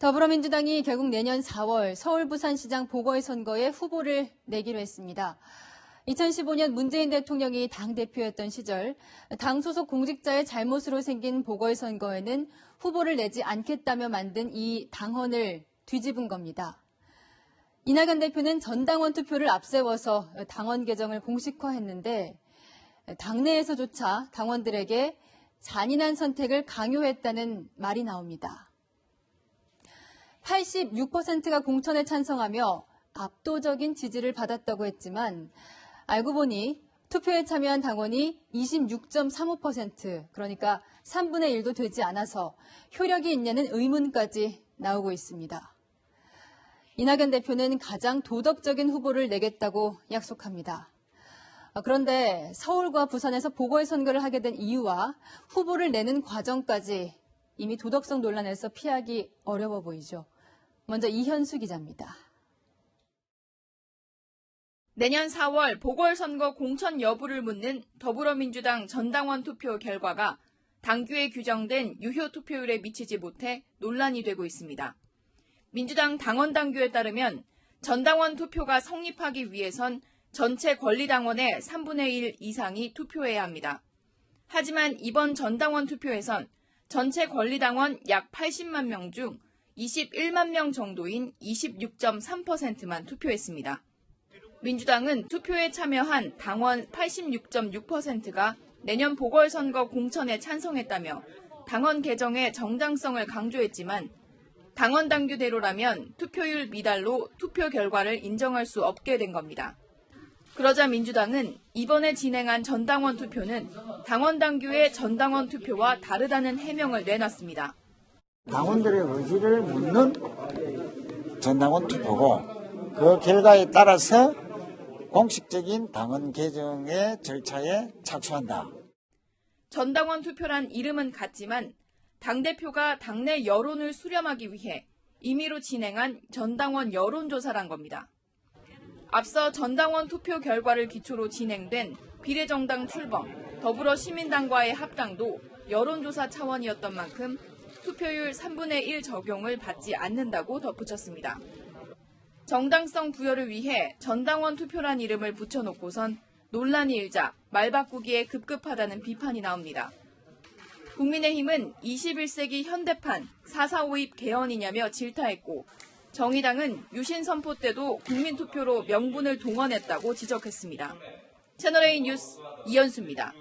더불어민주당이 결국 내년 4월 서울 부산시장 보궐선거에 후보를 내기로 했습니다. 2015년 문재인 대통령이 당대표였던 시절 당 소속 공직자의 잘못으로 생긴 보궐선거에는 후보를 내지 않겠다며 만든 이 당헌을 뒤집은 겁니다. 이낙연 대표는 전당원 투표를 앞세워서 당원 개정을 공식화했는데 당내에서조차 당원들에게 잔인한 선택을 강요했다는 말이 나옵니다. 86%가 공천에 찬성하며 압도적인 지지를 받았다고 했지만 알고 보니 투표에 참여한 당원이 26.35% 그러니까 3분의 1도 되지 않아서 효력이 있냐는 의문까지 나오고 있습니다. 이낙연 대표는 가장 도덕적인 후보를 내겠다고 약속합니다. 그런데 서울과 부산에서 보궐선거를 하게 된 이유와 후보를 내는 과정까지 이미 도덕성 논란에서 피하기 어려워 보이죠. 먼저 이현수 기자입니다. 내년 4월 보궐선거 공천 여부를 묻는 더불어민주당 전당원 투표 결과가 당규에 규정된 유효 투표율에 미치지 못해 논란이 되고 있습니다. 민주당 당원 당규에 따르면 전당원 투표가 성립하기 위해선 전체 권리당원의 3분의 1 이상이 투표해야 합니다. 하지만 이번 전당원 투표에선 전체 권리당원 약 80만 명 중 21만 명 정도인 26.3%만 투표했습니다. 민주당은 투표에 참여한 당원 86.6%가 내년 보궐선거 공천에 찬성했다며 당원 개정의 정당성을 강조했지만 당원 당규대로라면 투표율 미달로 투표 결과를 인정할 수 없게 된 겁니다. 그러자 민주당은 이번에 진행한 전당원 투표는 당원 당규의 전당원 투표와 다르다는 해명을 내놨습니다. 당원들의 의지를 묻는 전당원 투표고 그 결과에 따라서 공식적인 당원 개정의 절차에 착수한다. 전당원 투표란 이름은 같지만 당대표가 당내 여론을 수렴하기 위해 임의로 진행한 전당원 여론조사란 겁니다. 앞서 전당원 투표 결과를 기초로 진행된 비례정당 출범, 더불어 시민당과의 합당도 여론조사 차원이었던 만큼 투표율 3분의 1 적용을 받지 않는다고 덧붙였습니다. 정당성 부여를 위해 전당원 투표란 이름을 붙여놓고선 논란이 일자 말 바꾸기에 급급하다는 비판이 나옵니다. 국민의힘은 21세기 현대판 4.4.5입 개헌이냐며 질타했고 정의당은 유신 선포 때도 국민투표로 명분을 동원했다고 지적했습니다. 채널A 뉴스 이현수입니다.